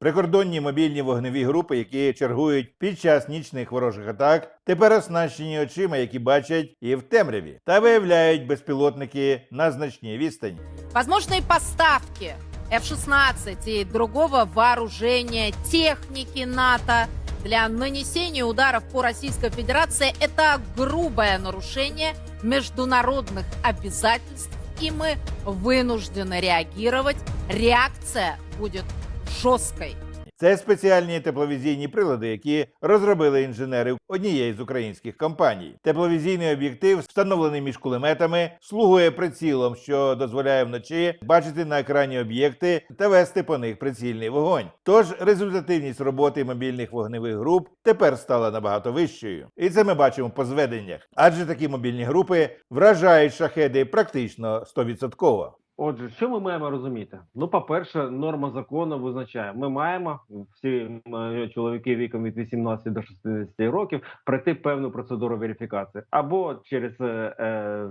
Прикордонні мобільні вогневі групи, які чергують під час нічних ворожих атак, тепер оснащені очима, які бачать і в темряві, та виявляють безпілотники на значній відстані. Возможные поставки F-16 и другого вооружения, техники НАТО для нанесения ударов по Российской Федерации – это грубое нарушение международных обязательств, и мы вынуждены реагировать. Реакция будет жесткой. Це спеціальні тепловізійні прилади, які розробили інженери однієї з українських компаній. Тепловізійний об'єктив, встановлений між кулеметами, слугує прицілом, що дозволяє вночі бачити на екрані об'єкти та вести по них прицільний вогонь. Тож результативність роботи мобільних вогневих груп тепер стала набагато вищою, і це ми бачимо по зведеннях. Адже такі мобільні групи вражають шахеди практично 100%. Отже, що ми маємо розуміти? Ну, по-перше, норма закону визначає, ми маємо всі е, чоловіки віком від 18 до 60 років пройти певну процедуру верифікації або через е, е,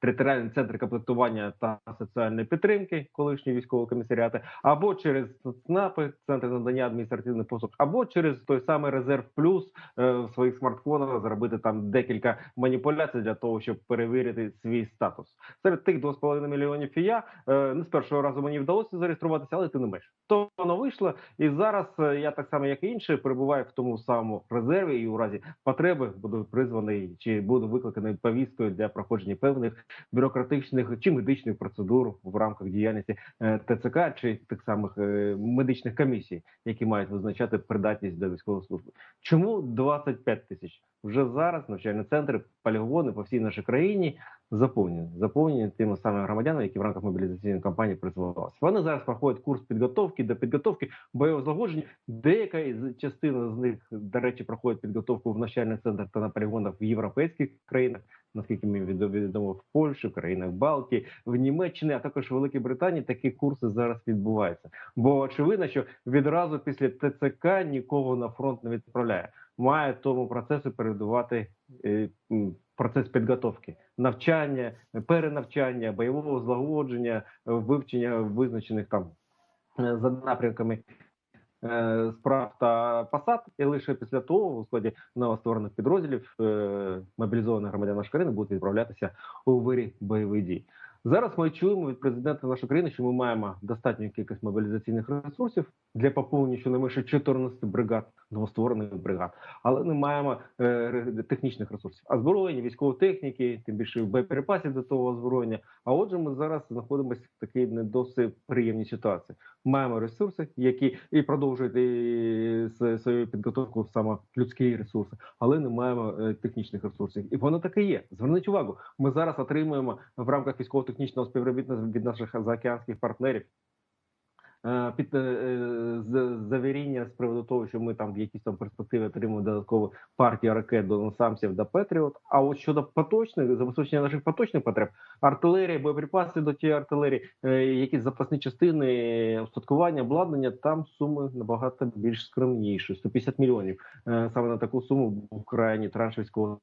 територіальний центр комплектування та соціальної підтримки, колишні військові комісаріати, або через ЦНАПи, центр надання адміністративних послуг, або через той самий резерв плюс е, в своїх смартфонах зробити там декілька маніпуляцій для того, щоб перевірити свій статус. Серед тих 2,5 мільйонів я не з першого разу мені вдалося зареєструватися, але ти не менш. То воно вийшло, і зараз е, я так само, як і інші, перебуваю в тому самому резерві, і у разі потреби буду призваний чи буду викликаний повісткою для проходження певних бюрократичних чи медичних процедур в рамках діяльності е, ТЦК чи тих самих е, медичних комісій, які мають визначати придатність до військової служби. Чому 25 тисяч? Вже зараз навчальні центри, полігони по всій нашій країні заповнені, заповнені тими самими громадянами, які в рамках мобілізаційної кампанії призвалися. Вони зараз проходять курс підготовки до підготовки бойового злагодження. Деяка частина з них, до речі, проходить підготовку в навчальних центрах та на полігонах в європейських країнах. Наскільки мені відо- відомо в Польщі, в країнах Балтії, в Німеччині, а також в Великій Британії такі курси зараз відбуваються. Бо очевидно, що відразу після ТЦК нікого на фронт не відправляє. Має тому процесу передувати е, процес підготовки, навчання, перенавчання, бойового злагодження, е, вивчення визначених там е, за напрямками справ та посад, і лише після того у складі новостворених підрозділів мобілізованих громадян нашої країни будуть відправлятися у вирі бойових дій. Зараз ми чуємо від президента нашої країни, що ми маємо достатню кількість мобілізаційних ресурсів для поповнення щонайменше 14 бригад, новостворених бригад, але не маємо е, технічних ресурсів, озброєння, військової техніки, тим більше боєприпасів до того озброєння. А отже, ми зараз знаходимося в такій не досить приємній ситуації. Маємо ресурси, які і продовжують свою підготовку саме людські ресурси, але не маємо е, технічних ресурсів. І воно таке є. Зверніть увагу, ми зараз отримуємо в рамках військово-технічного співробітництва від наших заокеанських партнерів. е, Під е, е, завіріння з приводу того, що ми там в якісь там перспективи отримуємо додатково партії ракет до насамсів до Петріот. А от щодо поточних забезпечення наших поточних потреб, артилерія, боєприпаси до тієї артилерії, якісь запасні частини, устаткування, обладнання, там суми набагато більш скромніші 150 мільйонів. Саме на таку суму був крайній транш військового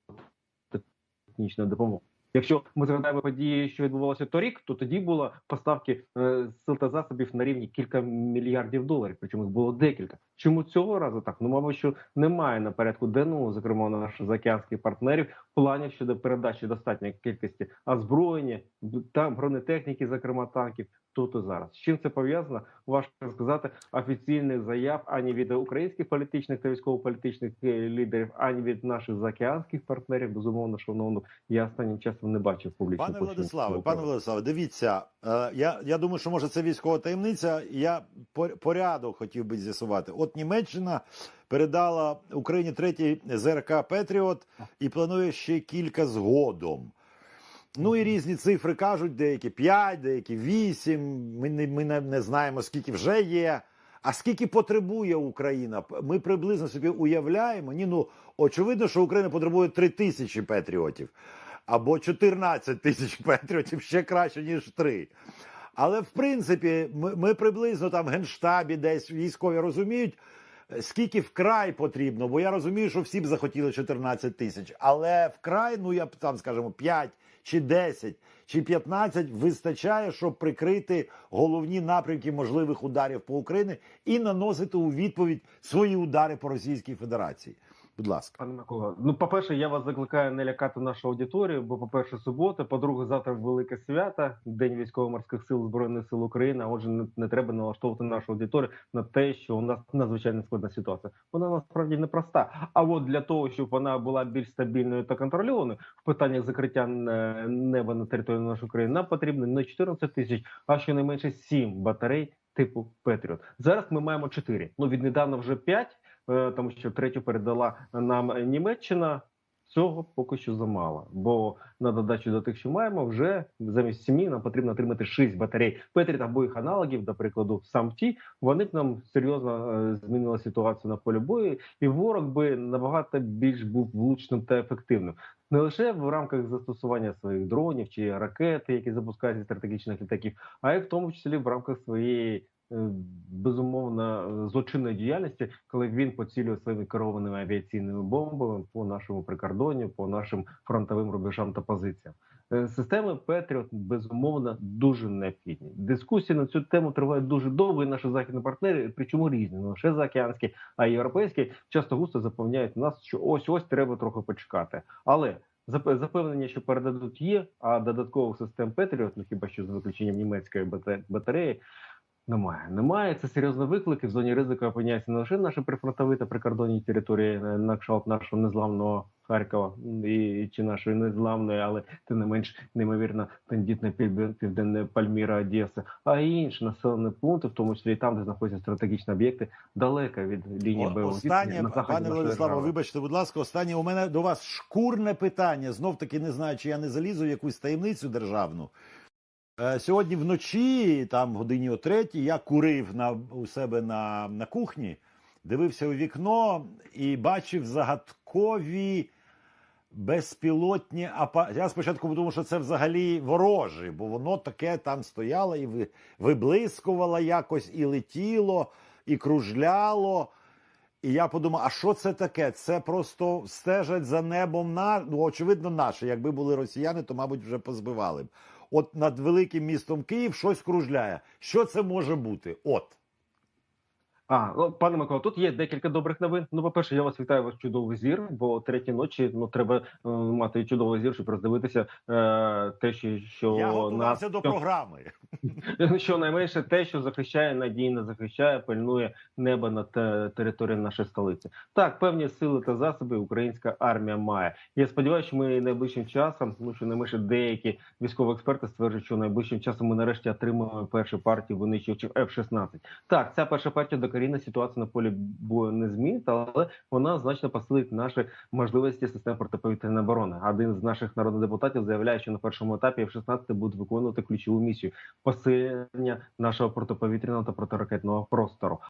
технічної допомоги. Якщо ми згадаємо події, що відбувалося торік, то тоді було поставки е, сил та засобів на рівні кілька мільярдів доларів. Причому їх було декілька. Чому цього разу так? Ну, мабуть, що немає на порядку денному, зокрема наших заокеанських партнерів, планів щодо передачі достатньої кількості озброєння та бронетехніки, зокрема танків. Тут і зараз. З чим це пов'язано? Важко сказати офіційних заяв ані від українських політичних та військово-політичних е, лідерів, ані від наших заокеанських партнерів. Безумовно, шановно, я останнім часом не бачив публічно. Пане Владиславе, пане Владиславе, дивіться, е, я, я думаю, що може це військова таємниця. Я по- порядок хотів би з'ясувати. От Німеччина передала Україні третій ЗРК Петріот і планує ще кілька згодом. Ну і різні цифри кажуть, деякі 5, деякі 8. Ми не, ми не, не знаємо, скільки вже є. А скільки потребує Україна? Ми приблизно собі уявляємо. Ні, ну очевидно, що Україна потребує 3 тисячі патріотів або 14 тисяч патріотів ще краще, ніж 3. Але в принципі, ми, ми приблизно там в генштабі, десь військові розуміють, е, скільки вкрай потрібно. Бо я розумію, що всі б захотіли 14 тисяч, але вкрай, ну я б там, скажімо, 5 чи 10, чи 15 вистачає, щоб прикрити головні напрямки можливих ударів по Україні і наносити у відповідь свої удари по Російській Федерації. Будь ласка. Пане Микола, ну по-перше, я вас закликаю не лякати нашу аудиторію, бо по-перше, субота, по-друге, завтра велике свято, День військово-морських сил збройних сил України. Отже, не, не треба налаштовувати нашу аудиторію на те, що у нас надзвичайно складна ситуація. Вона насправді непроста. А от для того, щоб вона була більш стабільною та контрольованою в питаннях закриття е, неба на території нашої країни, нам потрібно не 14 тисяч, а щонайменше 7 батарей типу Петріот. Зараз ми маємо 4. Ну віднедавна вже 5, е, тому що третю передала нам Німеччина. Цього поки що замало, бо на додачу до тих, що маємо, вже замість сім'ї нам потрібно отримати 6 батарей Петріт або їх аналогів, до прикладу, сам ті. Вони б нам серйозно е, змінили ситуацію на полі бою, і ворог би набагато більш був влучним та ефективним. Не лише в рамках застосування своїх дронів чи ракет, які запускають зі стратегічних літаків, а й в тому числі в рамках своєї е, безумовно злочинної діяльності, коли він поцілює своїми керованими авіаційними бомбами по нашому прикордонню, по нашим фронтовим рубежам та позиціям. Е, Системи Петріот безумовно дуже необхідні. Дискусії на цю тему тривають дуже довго. і Наші західні партнери, причому різні, не лише заокеанські, а й європейські, часто густо запевняють нас, що ось ось треба трохи почекати. Але зап- запевнення, що передадуть є, а додаткових систем Петріот, ну хіба що з виключенням німецької бата- батареї. Немає, немає. Це серйозний виклик. І в зоні ризику опиняється не лише наші прифронтові та прикордонні території е, на кшталт нашого незламного Харкова і чи нашої незламної, але тим не менш неймовірно тендітна півден- південна Пальміра Одеса, а й інші населені пункти, в тому числі і там, де знаходяться стратегічні об'єкти, далеко від лінії О, Останнє, пане Владиславе, вибачте, будь ласка, останнє у мене до вас шкурне питання. Знов таки не знаю, чи я не залізу в якусь таємницю державну. Е, Сьогодні вночі, там годині о третій, я курив на, у себе на, на кухні, дивився у вікно і бачив загадкові безпілотні апарати. Я спочатку подумав, що це взагалі ворожі, бо воно таке там стояло і виблискувало якось, і летіло, і кружляло. І я подумав, а що це таке? Це просто стежать за небом на ну, очевидно, наше. Якби були росіяни, то мабуть вже позбивали б. От над великим містом Київ щось кружляє. Що це може бути? От. А, ну, пане Микола, тут є декілька добрих новин. Ну, по-перше, я вас вітаю ваш чудовий зір, бо третій ночі ну треба е, мати чудовий зір, щоб роздивитися е, те, що, що я нас до програми. що найменше те, що захищає, надійно захищає, пильнує небо над те- територією нашої столиці. Так, певні сили та засоби українська армія має. Я сподіваюся, що ми найближчим часом, ну що найменше деякі військові експерти стверджують, що найближчим часом ми нарешті отримаємо першу партію винищувачів F-16. Так, ця перша партія докорінна ситуація на полі бою не змінить, але вона значно посилить наші можливості систем протиповітряної оборони. Один з наших народних депутатів заявляє, що на першому етапі F-16 будуть виконувати ключову місію посилення нашого протиповітряного та протиракетного простору.